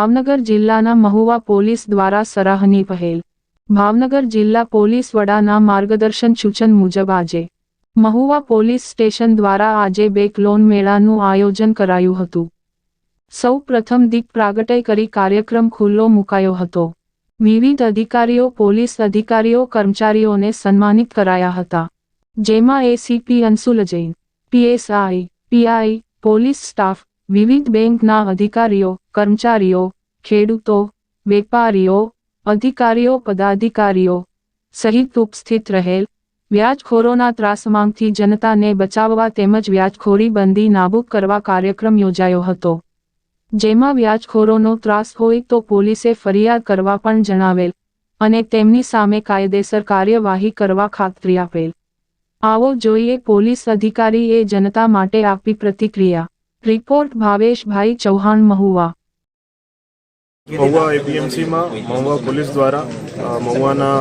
ભાવનગર જિલ્લાના મહુવા પોલીસ દ્વારા સરાહની પહેલ. ભાવનગર જિલ્લા પોલીસ વડાના માર્ગદર્શન સૂચન મુજબ આજે મહુવા પોલીસ સ્ટેશન દ્વારા આજે બેક લોન મેળાનું આયોજન કરાયું હતું. સૌ પ્રથમ દીપ પ્રાગટય કરી કાર્યક્રમ ખુલ્લો મુકાયો હતો. વિવિધ અધિકારીઓ, પોલીસ અધિકારીઓ, કર્મચારીઓને સન્માનિત કરાયા હતા. જેમાં ACP Anshul Jain, PSI, PI, police staff વિવિધ બેંકના અધિકારીઓ, કર્મચારીઓ, ખેડૂતો, વેપારીઓ, અધિકારીઓ, પદાધિકારીઓ સહિત ઉપસ્થિત રહેલ. વ્યાજખોરોના ત્રાસમાંગથી જનતાને બચાવવા તેમજ વ્યાજખોરી બંધી નાબૂદ કરવા કાર્યક્રમ યોજાયો હતો. જેમાં વ્યાજખોરોનો ત્રાસ હોય તો પોલીસે ફરિયાદ કરવા પણ જણાવેલ અને તેમની સામે કાયદેસર કાર્યવાહી કરવા ખાતરી આપેલ. આવો જોઈએ પોલીસ અધિકારીએ જનતા માટે આપી પ્રતિક્રિયા. રિપોર્ટ ભાવેશભાઈ ચૌહાણ મહુવા. મહુવા એપીએમસીમાં, મહુવા પોલીસ દ્વારા મહુવાના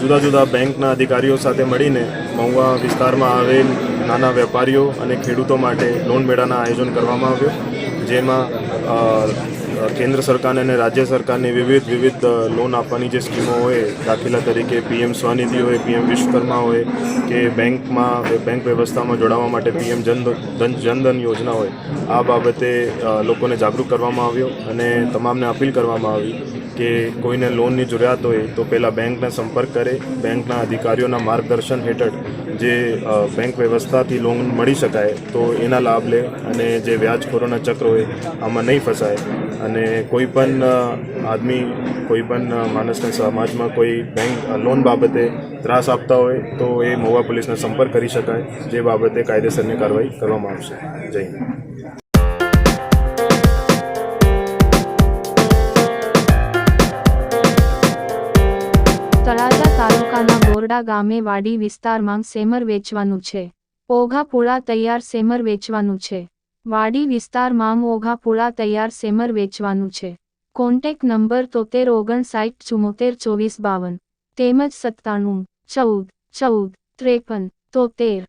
જુદા જુદા બેંકના અધિકારીઓ સાથે મળીને મહુવા વિસ્તારમાં આવેલ નાના વેપારીઓ અને ખેડૂતો માટે લોન મેળાના આયોજન કરવામાં આવ્યું, જેમાં કેન્દ્ર સરકાર અને રાજ્ય સરકારની વિવિધ વિવિધ લોન આપવાની જે સ્કીમો હોય, દાખલા તરીકે પીએમ સ્વનિધિ હોય પીએમ વિશ્વકર્મા હોય, કે બેંકમાં બેંક વ્યવસ્થામાં જોડાવા માટે પીએમ જન ધન જનધન યોજના હોય, આ બાબતે લોકોને જાગૃત કરવામાં આવ્યો અને તમામને અપીલ કરવામાં આવી. કે કોઈને લોનની જરૂરિયાત હોય તો પહેલાં બેંકને સંપર્ક કરે. બેંકના અધિકારીઓના માર્ગદર્શન હેઠળ જે બેંક વ્યવસ્થાથી લોન મળી શકાય તો એના લાભ લે અને જે વ્યાજખોરોના ચક્ર હોય આમાં નહીં ફસાય. અને કોઈ પણ આદમી, કોઈ પણ માણસને સમાજમાં કોઈ બેંક લોન બાબતે ત્રાસ આપતા હોય તો એ મહુવા પોલીસને સંપર્ક કરી શકાય. જે બાબતે કાયદેસરની કાર્યવાહી કરવામાં આવશે. જય તાલુકાના બોરડા ગામે વાડી વિસ્તારમાં સેમર વેચવાનું છે. ઓઘા તૈયાર સેમર વેચવાનું છે. વાડી વિસ્તારમાં ઓઘા પૂળા તૈયાર સેમર વેચવાનું છે. કોન્ટેક નંબર તોતેર ઓગણસાઠ ચુમ્મોતેર ચોવીસ બાવન. તેમજ સત્તાણું, ચૌદ ચૌદ, ત્રેપન, તોતેર.